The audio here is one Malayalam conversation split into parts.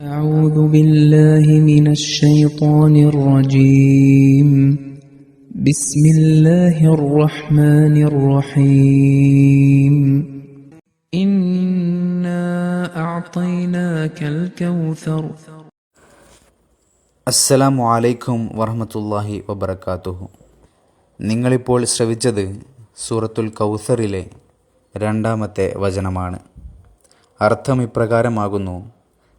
أعوذ بالله من الشيطان الرجيم بسم الله الرحمن الرحيم إنا أعطيناك الكوثر അസ്സലാമു അലൈക്കും വറഹമത്തല്ലാഹി വബർക്കാത്തുഹു നിങ്ങളിപ്പോൾ ശ്രവിച്ചത് സൂറത്തുൽ കൗസറിലെ രണ്ടാമത്തെ വചനമാണ് അർത്ഥം ഇപ്രകാരമാകുന്നു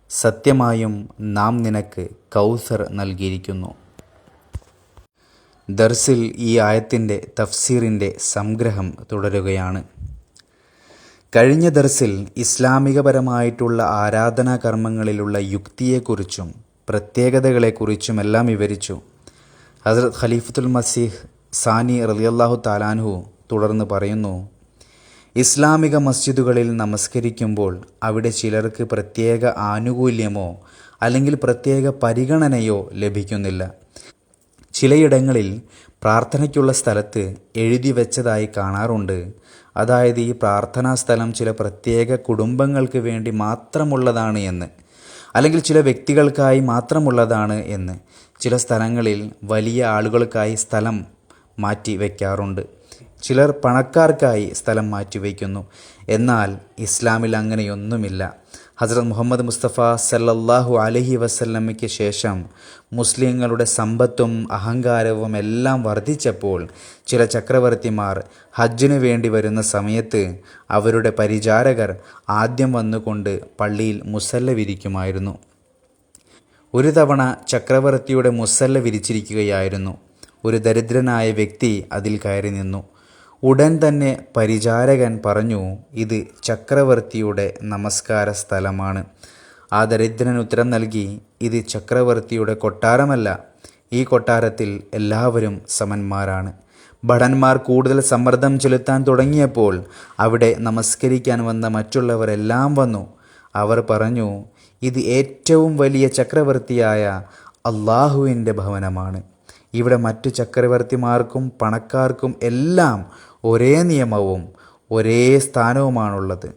സത്യമായും നാം നിനക്ക് കൗസർ നൽകിയിരിക്കുന്നു. ദർസിൽ ഈ ആയത്തിന്റെ തഫ്സീറിന്റെ സംഗ്രഹം തുടരുകയാണ്. കഴിഞ്ഞ ദർസിൽ ഇസ്ലാമികപരമായിട്ടുള്ള ആരാധനാ കർമ്മങ്ങളിലുള്ള യുക്തിയെക്കുറിച്ചും പ്രത്യേകതകളെക്കുറിച്ചുമെല്ലാം വിവരിച്ചു. ഹസ്രത് ഖലീഫത്തുൽ മസീഹ് സാനി റലിയല്ലാഹു താലാൻഹു തുടർന്ന് പറയുന്നു ഇസ്ലാമിക മസ്ജിദുകളിൽ നമസ്കരിക്കുമ്പോൾ അവിടെ ചിലർക്ക് പ്രത്യേക ആനുകൂല്യമോ അല്ലെങ്കിൽ പ്രത്യേക പരിഗണനയോ ലഭിക്കുന്നില്ല. ചിലയിടങ്ങളിൽ പ്രാർത്ഥനയ്ക്കുള്ള സ്ഥലത്ത് എഴുതി വെച്ചതായി കാണാറുണ്ട്. അതായത് ഈ പ്രാർത്ഥനാ സ്ഥലം ചില പ്രത്യേക കുടുംബങ്ങൾക്ക് വേണ്ടി മാത്രമുള്ളതാണ് എന്ന്. അല്ലെങ്കിൽ ചില വ്യക്തികൾക്കായി മാത്രമുള്ളതാണ് എന്ന്. ചില സ്ഥലങ്ങളിൽ വലിയ ആളുകൾക്കായി സ്ഥലം മാറ്റി വയ്ക്കാറുണ്ട് ചിലർ പണക്കാർക്കായി സ്ഥലം മാറ്റിവെക്കുന്നു. എന്നാൽ ഇസ്ലാമിൽ അങ്ങനെയൊന്നുമില്ല. ഹസ്രത് മുഹമ്മദ് മുസ്തഫ സല്ലല്ലാഹു അലഹി വസല്ലമയ്ക്ക് ശേഷം മുസ്ലിങ്ങളുടെ സമ്പത്തും അഹങ്കാരവും എല്ലാം വർദ്ധിച്ചപ്പോൾ ചില ചക്രവർത്തിമാർ ഹജ്ജിന് വേണ്ടി വരുന്ന സമയത്ത് അവരുടെ പരിചാരകർ ആദ്യം വന്നുകൊണ്ട് പള്ളിയിൽ മുസല്ല വിരിക്കുമായിരുന്നു. ഒരു തവണ ചക്രവർത്തിയുടെ മുസല്ല വിരിച്ചിരിക്കുകയായിരുന്നു. ഒരു ദരിദ്രനായ വ്യക്തി അതിൽ കയറി നിന്നു. ഉടൻ തന്നെ പരിചാരകൻ പറഞ്ഞു ഇത് ചക്രവർത്തിയുടെ നമസ്കാര സ്ഥലമാണ്. ആ ദരിദ്രൻ ഉത്തരം നൽകി ഇത് ചക്രവർത്തിയുടെ കൊട്ടാരമല്ല. ഈ കൊട്ടാരത്തിൽ എല്ലാവരും സമന്മാരാണ്. ഭടന്മാർ കൂടുതൽ സമ്മർദ്ദം ചെലുത്താൻ തുടങ്ങിയപ്പോൾ അവിടെ നമസ്കരിക്കാൻ വന്ന മറ്റുള്ളവരെല്ലാം വന്നു. അവർ പറഞ്ഞു ഇത് ഏറ്റവും വലിയ ചക്രവർത്തിയായ അള്ളാഹുവിന്റെ ഭവനമാണ്. ഇവിടെ മറ്റു ചക്രവർത്തിമാർക്കും പണക്കാർക്കും എല്ലാം ഒരേ നിയമവും ഒരേ സ്ഥാനവുമാണുള്ളത്.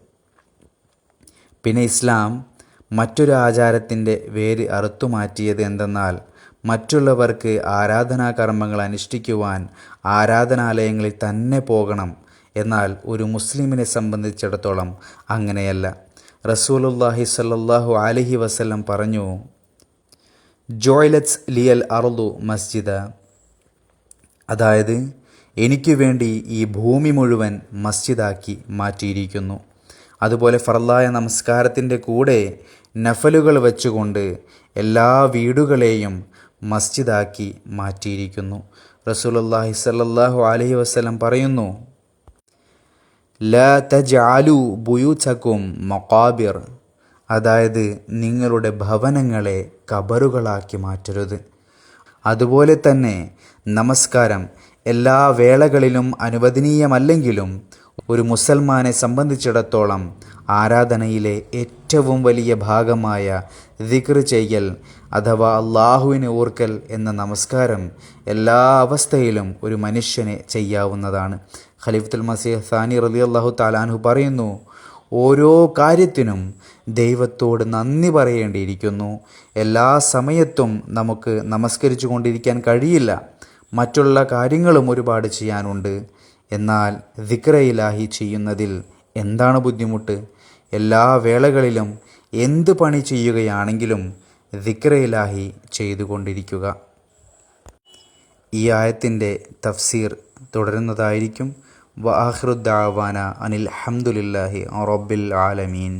പിന്നെ ഇസ്ലാം മറ്റൊരു ആചാരത്തിന്റെ വേര് അറുത്തുമാറ്റിയത് എന്തെന്നാൽ മറ്റുള്ളവർക്ക് ആരാധനാ കർമ്മങ്ങൾ അനുഷ്ഠിക്കുവാൻ ആരാധനാലയങ്ങളിൽ തന്നെ പോകണം. എന്നാൽ ഒരു മുസ്ലിമിനെ സംബന്ധിച്ചിടത്തോളം അങ്ങനെയല്ല. റസൂലുല്ലാഹി സല്ലാഹു അലഹി വസല്ലം പറഞ്ഞു ജോയ്ലറ്റ്സ് ലിയൽ അറുദു മസ്ജിദ. അതായത് എനിക്ക് വേണ്ടി ഈ ഭൂമി മുഴുവൻ മസ്ജിദാക്കി മാറ്റിയിരിക്കുന്നു. അതുപോലെ ഫർലായ നമസ്കാരത്തിന്റെ കൂടെ നഫലുകൾ വെച്ചുകൊണ്ട് എല്ലാ വീടുകളെയും മസ്ജിദാക്കി മാറ്റിയിരിക്കുന്നു. റസൂലുള്ളാഹി സല്ലാഹു അലഹി വസ്ലം പറയുന്നു ല തജാലു ബുയൂച്ചക്കും മൊക്കാബിർ അതായത് നിങ്ങളുടെ ഭവനങ്ങളെ കബറുകളാക്കി മാറ്റരുത്. അതുപോലെ തന്നെ നമസ്കാരം എല്ലാ വേളകളിലും അനുവദനീയമല്ലെങ്കിലും ഒരു മുസൽമാനെ സംബന്ധിച്ചിടത്തോളം ആരാധനയിലെ ഏറ്റവും വലിയ ഭാഗമായ ദിക്ർ ചെയ്യൽ അഥവാ അള്ളാഹുവിനെ ഓർക്കൽ എന്ന നമസ്കാരം എല്ലാ അവസ്ഥയിലും ഒരു മനുഷ്യനെ ചെയ്യാവുന്നതാണ്. ഖലീഫത്തുൽ മസീഹ് സാനി റലി അള്ളാഹു താലാൻഹു പറയുന്നു ഓരോ കാര്യത്തിനും ദൈവത്തോട് നന്ദി പറയേണ്ടിയിരിക്കുന്നു. എല്ലാ സമയത്തും നമുക്ക് നമസ്കരിച്ചു കൊണ്ടിരിക്കാൻ കഴിയില്ല. മറ്റുള്ള കാര്യങ്ങളും ഒരുപാട് ചെയ്യാനുണ്ട്. എന്നാൽ ദിക്രയിലാഹി ചെയ്യുന്നതിൽ എന്താണ് ബുദ്ധിമുട്ട്? എല്ലാ വേളകളിലും എന്ത് പണി ചെയ്യുകയാണെങ്കിലും ദിക്രയിലാഹി ചെയ്തുകൊണ്ടിരിക്കുക. ഈ ആയത്തിന്റെ തഫ്സീർ തുടരുന്നതായിരിക്കും. വ ആഹ്റുദ്ദാവാന അനിൽ ഹംദുലില്ലാഹി റബ്ബിൽ ആലമീൻ.